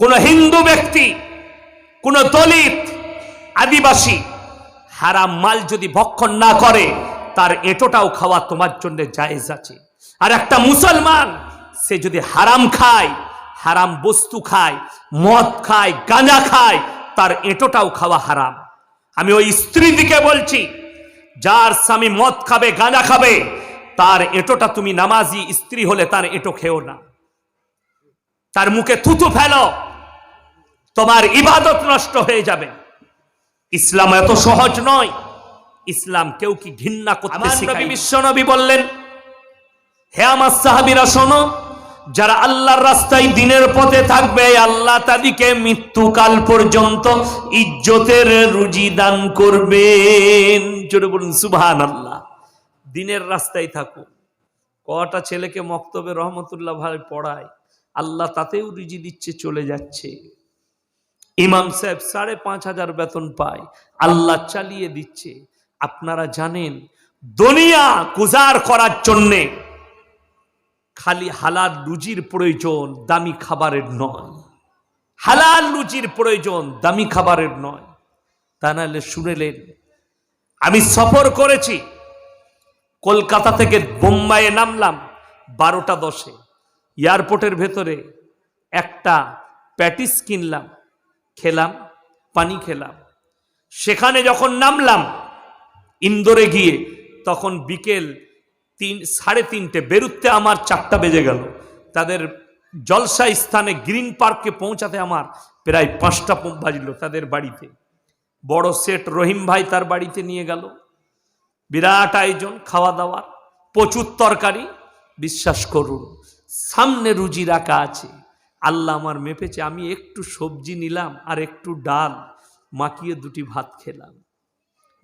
কোন হিন্দু ব্যক্তি, কোন দলিত, আদিবাসী, হারাম মাল যদি ভক্ষণ না করে, তার এটোটাও খাওয়া তোমার জন্য জায়েজ আছে। আর একটা মুসলমান, সে যদি হারাম খায়, হারাম বস্তু খায়, মদ খায়, গাঁজা খায়, তার এটোটাও খাওয়া হারাম। আমি ওই স্ত্রী দিকে বলছি, যার স্বামী মদ খাবে, গাঁজা খাবে, তার এটোটা তুমি নামাজি স্ত্রী হলে তার এটো খেও না। তার মুখে থুতু ফেলো তোমার ইবাদত নষ্ট হয়ে যাবে। ইসলাম এত সহজ নয়। ইসলাম কেউ কি ঘৃণা করতে নবী বিশ্ব নবী বললেন হে আমার সাহাবিরা শোনো যারা আল্লাহর রাস্তায় দিনের পথে থাকবে আল্লাহ তাদেরকে মৃত্যুকাল পর্যন্ত ইজ্জতের রুজি দান করবেন। জোরে বলুন সুবহান আল্লাহ দিনের রাস্তায় থাকুন কটা ছেলেকে মক্তবে রহমতুল্লাহ ভাই পড়ায় আল্লাহ তাতেও রুজি দিচ্ছে চলে যাচ্ছে। ইমাম সাহেব সাড়ে পাঁচ হাজার বেতন পায়। আল্লাহ চালিয়ে দিচ্ছে। আপনারা জানেন, দুনিয়া গুজার করার জন্যে খালি হালাল রুজির প্রয়োজন, দামি খাবারের নয়। হালাল রুজির প্রয়োজন, দামি খাবারের নয়। তা নাহলে শুনেলেন আমি সফর করেছি, কলকাতা থেকে বোম্বাইয়ে নামলাম বারোটা দশে। এয়ারপোর্টের ভেতরে একটা প্যাটিস কিনলাম। খেলাম, পানি খেলাম। সেখানে যখন নামলাম, ইন্দোরে গিয়ে, তখন বিকেল তিন, সাড়ে তিনটে, বেরুতে আমার চারটা বেজে গেল। তাদের জলসা স্থানে গ্রিন পার্কে পৌঁছাতে আমার প্রায় পাঁচটা বাজলো তাদের বাড়িতে। বড় সেট রহিম ভাই তার বাড়িতে নিয়ে গেল। বিরাট আয়োজন খাওয়া দাওয়ার প্রচুর তরকারি, বিশ্বাস করুন, সামনে রুজি রাখা আছে। আল্লাহ আমার মেপেছে, আমি একটু সবজি নিলাম আর একটু ডাল, মাখিয়ে দুটি ভাত খেলাম।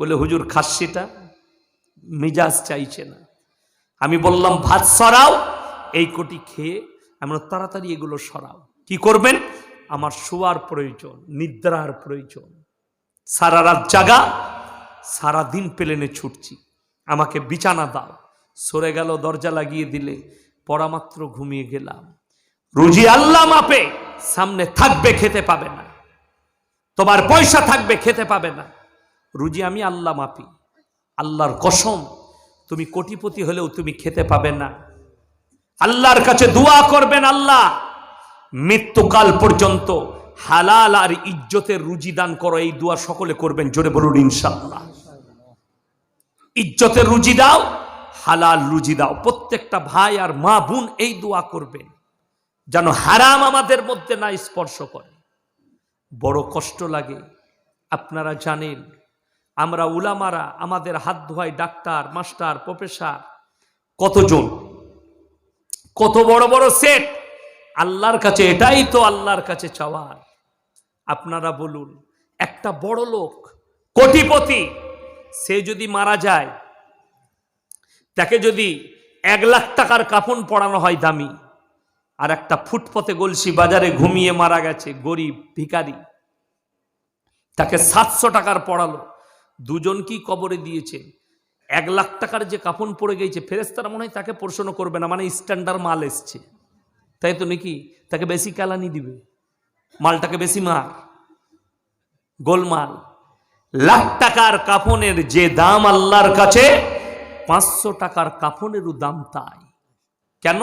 বলে, হুজুর, খাসিটা? মেজাজ চাইছে না। আমি বললাম, ভাত সরাও, এই কোটি খেয়ে আমরা তাড়াতাড়ি এগুলো সরাও। কি করবেন? আমার শোয়ার প্রয়োজন, নিদ্রার প্রয়োজন। সারা রাত জাগা, সারা দিন প্লেনে ছুটছি। আমাকে বিছানা দাও। সরে গেল, দরজা লাগিয়ে দিলে পরামাত্র ঘুমিয়ে গেলাম। রুজি আল্লাহ মাপে, সামনে থাকবে, খেতে পাবে না। তোমার পয়সা থাকবে, খেতে পাবে না। রুজি আমি আল্লাহ মাপি, আল্লাহর কসম, তুমি কোটিপতি হলেও তুমি খেতে পাবে না। আল্লাহর কাছে দোয়া করবেন আল্লাহ, মৃত্যুকাল পর্যন্ত হালাল আর ইজ্জতের রুজি দান করো, এই দোয়া সকলে করবেন, জোরে বলুন ইনশাল্লাহ ইজ্জতের রুজি দাও, হালাল রুজি দাও, প্রত্যেকটা ভাই আর মা বোন এই দোয়া করবেন। যেন হারাম আমাদের মধ্যে না স্পর্শ করে। বড় কষ্ট লাগে। আপনারা জানেন, আমরা উলামারা, আমাদের হাত ধোয়াই ডাক্তার, মাস্টার, প্রফেসর, কতজন? কত বড় বড় সেট। আল্লাহর কাছে এটাই তো আল্লাহর কাছে চাওয়ার। আপনারা বলুন, একটা বড় লোক, কোটিপতি, সে যদি মারা যায়, তাকে যদি এক লাখ টাকার কাফন পড়ানো হয় দামি আর একটা ফুটপথে গলসি বাজারে ঘুমিয়ে মারা গেছে গরিব ভিখারি। তাকে সাতশো টাকার পড়ালো। দুজন কি কবরে দিয়েছে? এক লাখ টাকার যে কাফন পড়ে গেছে ফেরেস্তারা মনে হয় তাকে প্রশ্ন করবে না মানে স্ট্যান্ডার্ড মাল এসছে। তাই তো নাকি? তাকে বেশি কালানি দিবে। মালটাকে বেশি মার। গোলমাল। লাখ টাকার কাফনের যে দাম আল্লাহর কাছে, পাঁচশো টাকার কাফনেরও দাম তাই। কেন?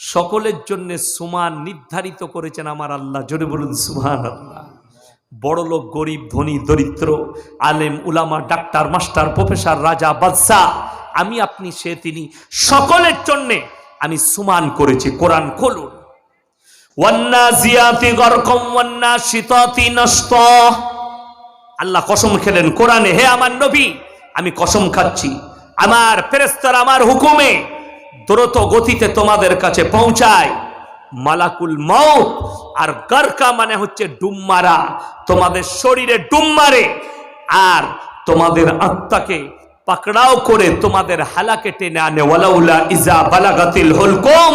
সকলের জন্য সমান নির্ধারিত করেছেন আমার আল্লাহ। জোরে বলুন সুমান আল্লাহ বড় লোক, গরিব, ধনী, দরিদ্র, আলেম, উলামা, ডাক্তার, মাস্টার, প্রফেসর, রাজা, বাদশাহ, আমি, আপনি, সে, তিনি, সকলের জন্যে আমি সুমান করেছি। কোরআন খুলুন। আল্লাহ কসম খেলেন, কোরআনে, হে আমার নবী, আমি কসম খাচ্ছি। আমার ফেরেস্তার আমার হুকুমে দ্রুত গতিতে তোমাদের কাছে পৌঁছায় মালাকুল মৌত আর গরকা মানে হচ্ছে ডুম মারা তোমাদের শরীরে ডুম মারে আর তোমাদের আত্মাকে পাকড়াও করে তোমাদের হালাকে টেনে আনে। ওয়ালাউলা ইজা বালাগাতিল হুলকুম।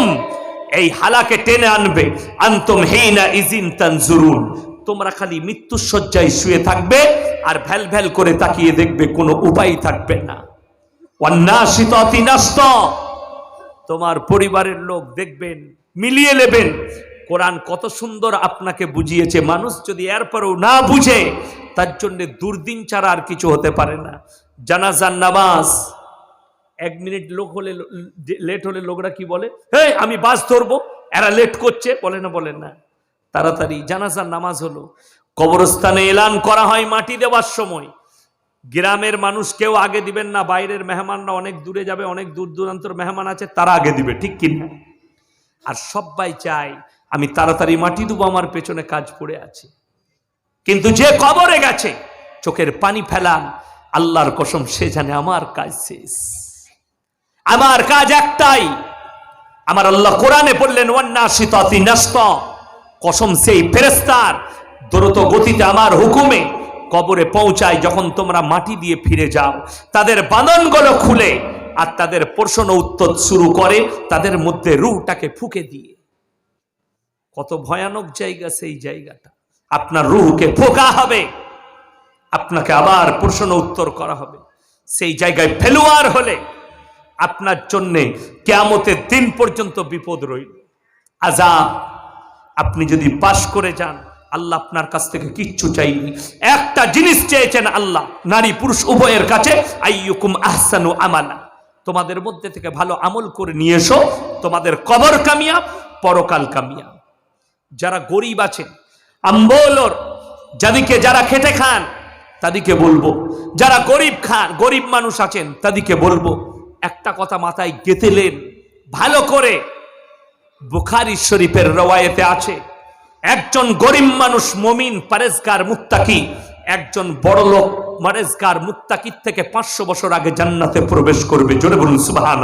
এই হালাকে টেনে আনবে। আন্তম হেইনা ইজিন তানজুরুন। তোমরা খালি মৃত্যুর শয্যায় শুয়ে থাকবে আর ভ্যাল ভ্যাল করে তাকিয়ে দেখবে, কোনো উপায় থাকবে না। অন্যাসিত নাস্ত তোমার পরিবারের লোক দেখবেন, মিলিয়ে নেবেন। কোরআন কত সুন্দর আপনাকে বুঝিয়েছে। মানুষ যদি এরপরেও না বুঝে, তার জন্য দুর্দিন ছাড়া আর কিছু হতে পারে না। জানাজান নামাজ, এক মিনিট লোক হলে লেট হলে লোকরা কি বলে? হে আমি বাস ধরবো। এরা লেট করছে। বলে না বলে না। তাড়াতাড়ি জানাজার নামাজ হলো। কবরস্থানে এলান করা হয় মাটি দেওয়ার সময়। গ্রামের মানুষ কেউ আগে দিবেন না, বাইরের মেহমানরা অনেক দূরে যাবে, অনেক দূর দূরান্তর মেহমান আছে, তারা আগে দিবে, ঠিক কিনা আর সবাই চায়, আমি তাড়াতাড়ি মাটি দেবো আমার পেছনে কাজ পড়ে আছে। কিন্তু যে কবরে গেছে, চোখের পানি ফেলান, আল্লাহর কসম সে জানে আমার কাজ শেষ। আমার কাজ একটাই, আমার আল্লাহ কোরআনে বললেন কসম সেই ফেরেস্তার দ্রুত গতিতে আমার হুকুমে কবরে পৌঁছায় যখন তোমরা মাটি দিয়ে ফিরে যাও, তাদের বাঁধনগুলো খুলে আর তাদের প্রশ্ন উত্তর শুরু করে, তাদের মধ্যে রুটাকে ফুকে দিয়ে। কত ভয়ানক জায়গা সেই জায়গাটা। আপনার রুহকে ফোকা হবে, আপনাকে আবার প্রশ্ন উত্তর করা হবে। সেই জায়গায় ফেলুয়ার হলে আপনার জন্যে কেয়ামতের দিন পর্যন্ত বিপদ রইল। আজাব, আপনি যদি পাশ করে যান আল্লাহ আপনার কাছ থেকে কিচ্ছু চাইনি। একটা জিনিস চেয়েছেন আল্লাহ, নারী পুরুষ উভয়ের কাছে, আইয়ুকুম আহসানু আমালা তোমাদের মধ্যে থেকে ভালো আমল করে নিয়ে এসো, তোমাদের কবর কামিয়া, পরকাল কামিয়া। যারা গরিব আছেন, আম্বলর, যাদিকে যারা খেটে খান তাদেরকে বলব। যারা গরিব খান, গরিব মানুষ আছেন তাদেরকে বলব, একটা কথা মাথায় গেঁথেলেন ভালো করে বুখারি শরীফের রওয়ায়েতে আছে একজন গরিব মানুষ, মমিন, পারেজগার, মুত্তাকি। একজন বড় লোক মারেজগার মুত্তাকির থেকে পাঁচশো বছর আগে জান্নাতে প্রবেশ করবে। জোরে বলুন সুবাহান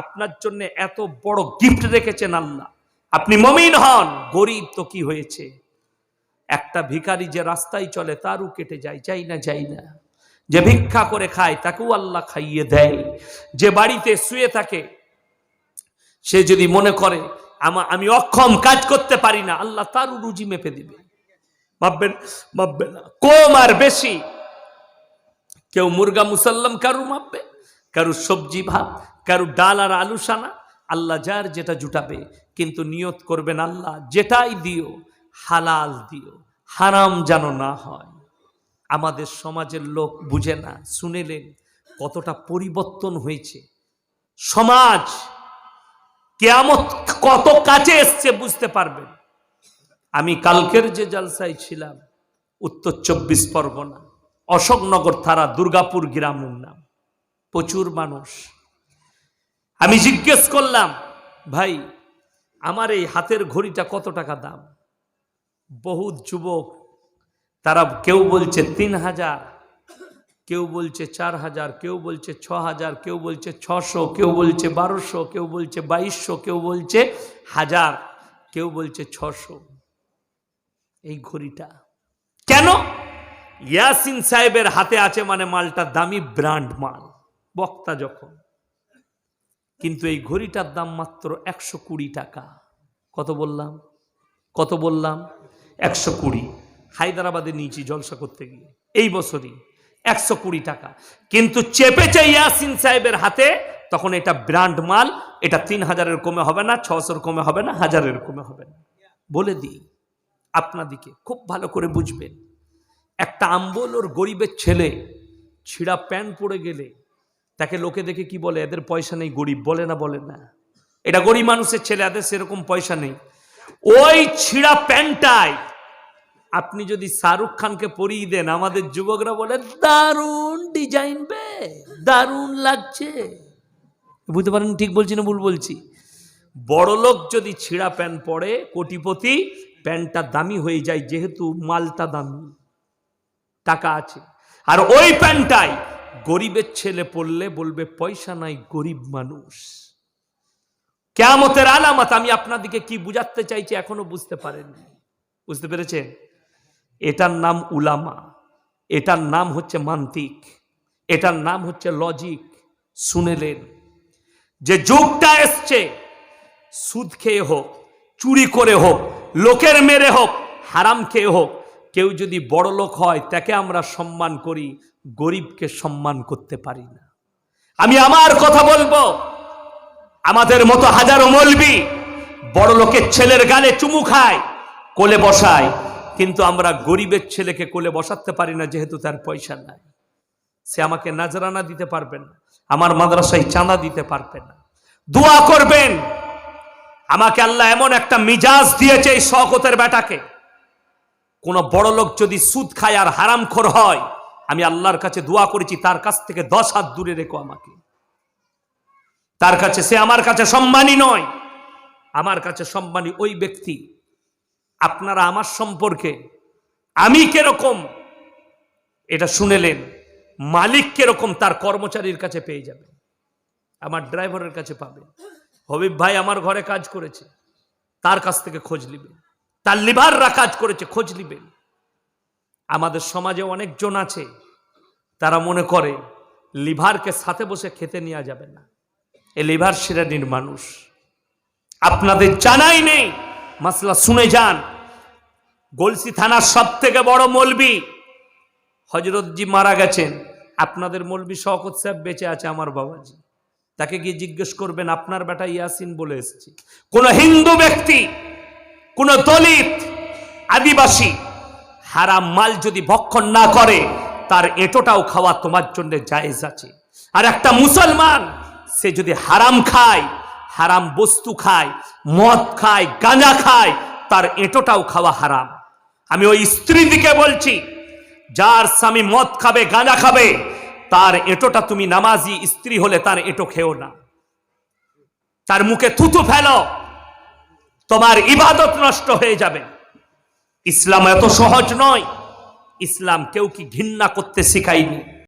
আপনার জন্য এত বড় গিফট রেখেছেন আল্লাহ। আপনি মমিন হন, গরিব তো কি হয়েছে? একটা ভিখারি যে রাস্তায় চলে, তারও কেটে যায় যাই না যাই না। যে ভিক্ষা করে খায়, তাকেও আল্লাহ খাইয়ে দেয়। যে বাড়িতে শুয়ে থাকে, সে যদি মনে করে আমা অক্ষম কাজ করতে পারি না। আল্লাহ তার রুজি মেপে দিবে। ভাববেন ভাববেন কম আর বেশি। কেউ মুরগা মুসাল্লাম, কারু মাপবে কারু সবজি ভাত কারু ডাল আর আলু সানা। আল্লাহ যার যেটা জুটাবে, কিন্তু নিয়ত করবেন আল্লাহ যেটাই দিও, হালাল দিও, হারাম যেন না হয়। আমাদের সমাজের লোক বুঝে না শুনেলেন কতটা পরিবর্তন হয়েছে। সমাজ কেয়ামত কত কাছে এসছে বুঝতে পারবেন। আমি কালকের যে জালসায় ছিলাম, উত্তর চব্বিশ পরগনা, অশোকনগর থানা, দুর্গাপুর গ্রামের নাম। প্রচুর মানুষ। আমি জিজ্ঞেস করলাম, ভাই, আমার এই হাতের ঘড়িটা কত টাকা দাম? বহু যুবক, তারা কেউ বলছে, তিন হাজার। কেউ বলছে চার হাজার, কেউ বলছে ছ হাজার, কেউ বলছে ছশো, কেউ বলছে বারোশো, কেউ বলছে বাইশশো, কেউ বলছে হাজার, কেউ বলছে ছশো। এই ঘড়িটা। কেন? ইয়াসিন সাহেবের হাতে আছে মানে মালটা দামি ব্র্যান্ড মাল, বক্তা যখন। কিন্তু এই ঘড়িটার দাম মাত্র একশো কুড়ি টাকা। কত বললাম? কত বললাম? একশো কুড়ি। হায়দ্রাবাদে নিয়েছি জলসা করতে গিয়ে। এই বছরই। একশো কুড়ি টাকা। কিন্তু চেপে চেপেছে ইয়াসিন সাহেবের হাতে তখন এটা ব্র্যান্ড মাল, এটা তিন হাজারের কমে হবে না, ছশোর কমে হবে না, হাজারের কমে হবে না। বলে দিই, আপনাদিকে খুব ভালো করে বুঝবেন, একটা আম্বল ওর গরিবের ছেলে, ছিঁড়া প্যান্ট পরে গেলে, তাকে লোকে দেখে কি বলে, এদের পয়সা নেই গরিব। বলে না বলে না। এটা গরিব মানুষের ছেলে, এদের সেরকম পয়সা নেই। ওই ছিঁড়া প্যান্টটাই আপনি যদি শাহরুখ খানকে পরিয়ে দেন, আমাদের যুবকরা বলে, দারুণ ডিজাইন বে, দারুণ লাগছে। বুঝতে পারেন, ঠিক বলছি না ভুল বলছি? বড় লোক যদি ছিঁড়া প্যান্ট পরে, কোটিপতি, প্যান্টটা দামি হয়ে যায়, যেহেতু মালটা দামি, টাকা আছে। আর ওই প্যান্টটাই গরিবের ছেলে পড়লে বলবে, পয়সা নাই, গরিব মানুষ। কেমতের আলামত, আমি আপনাদিকে কি বুঝাতে চাইছি এখনও বুঝতে পারেননি। বুঝতে পেরেছেন? এটার নাম উলামা, এটার নাম হচ্ছে মান্তিক, এটার নাম হচ্ছে লজিক শুনেলেন যে যুগটা এসছে, সুদ খেয়ে হোক, চুরি করে হোক, লোকের মেরে হোক, হারাম খেয়ে হোক, কেউ যদি বড় লোক হয়, তাকে আমরা সম্মান করি, গরিবকে সম্মান করতে পারি না। আমি আমার কথা বলব, আমাদের মতো হাজারো মলবি, বড় লোকের ছেলের গালে চুমু খায়, কোলে বসায় কিন্তু আমরা গরিবের ছেলেকে কোলে বসাতে পারি না, যেহেতু তার পয়সা নাই। সে আমাকে নাজরানা দিতে পারবে না, আমার মাদ্রাসায় চাঁদা দিতে পারবে না। দোয়া করবেন। আমাকে আল্লাহ এমন একটা মিজাজ দিয়েছে এই শকতের বেটাকে কোন বড় লোক যদি সুদ খায় আর হারামখোর হয়, আমি আল্লাহর কাছে দোয়া করেছি, তার কাছ থেকে দশ হাত দূরে রেখো আমাকে। তার কাছে সে আমার কাছে সম্মানী নয়, আমার কাছে সম্মানী ওই ব্যক্তি আপনারা আমার সম্পর্কে আমি কীরকম? এটা শুনেলেন। মালিক কীরকম তার কর্মচারীর কাছে পেয়ে যাবে। আমার ড্রাইভারের কাছে পাবেন হবিব ভাই আমার ঘরে কাজ করেছে। তার কাছ থেকে খোঁজ নিবেন তার লিভাররা কাজ করেছে, খোঁজ নিবেন আমাদের সমাজে অনেকজন আছে, তারা মনে করে লিভারকে সাথে বসে খেতে নেওয়া যাবে না। এ লিভার শ্রেণির মানুষ। আপনাদের জানাই নেই মাসলা, শুনে যান। গলসি থানার সব থেকে বড় মলবি। হজরতজি মারা গেছেন। আপনাদের মলবি শওকত সাহেব বেঁচে আছে আমার বাবাজি। তাকে গিয়ে জিজ্ঞেস করবেন, আপনার বেটা ইয়াসিন বলে এসেছি। কোন হিন্দু ব্যক্তি, কোন দলিত, আদিবাসী, হারাম মাল যদি ভক্ষণ না করে, তার এটোটাও খাওয়া তোমার জন্য জায়েজ আছে। আর একটা মুসলমান, সে যদি হারাম খায় হারাম বস্তু খায়, মদ খায়, গাঁজা খায়, তার এটোটাও খাওয়া হারাম। আমি ওই স্ত্রী দিকে বলছি, যার স্বামী মদ খাবে, গাঁজা খাবে, তার এটোটা তুমি নামাজি স্ত্রী হলে তার এটো খেও না। তার মুখে থুতু ফেলো, তোমার ইবাদত নষ্ট হয়ে যাবে। ইসলাম এত সহজ নয়, ইসলাম কেউ কি ঘৃণা করতে শিখায়নি।